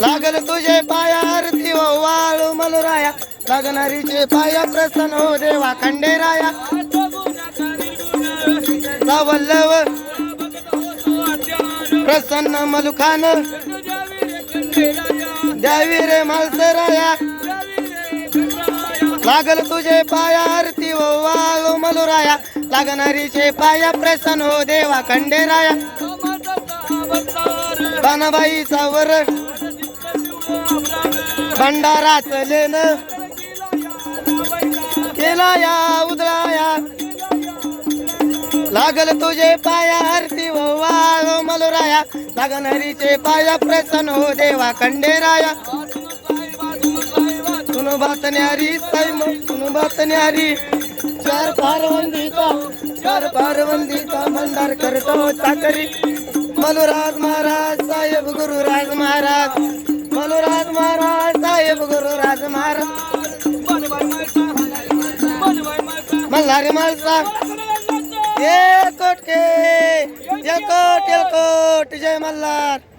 लागल तुझे पाया आरती हो, वाळू मलुराया. लागणारीचे पाया प्रसन्न हो देवा खंडेराया. सावल्लव प्रसन्न मलुखान. द्यावी रे मालसराया. लागल तुझे पाया आरती हो, वाळू मलुराया. लागणारीचे पाया प्रसन्न हो देवा खंडेराया. बाणाबाईचा वर भंडारा लेन केला या उदळाया लागल तुझे पाया आरती व वाळ मलुराया. लागन हरीचे पाया प्रसन्न हो देवा खंडेराया. तुनु बातन्यारी सैम तुनु बातन्यारी चार पारवंदीचा चार पारवंदीचा भंडार करतो चाकरी. मलुराज महाराज साहेब गुरुराज महाराज. मलुराज महाराज महाराज मल्हारी मालसा. ए कोट के जय कोट जय कोट. जय मल्हार.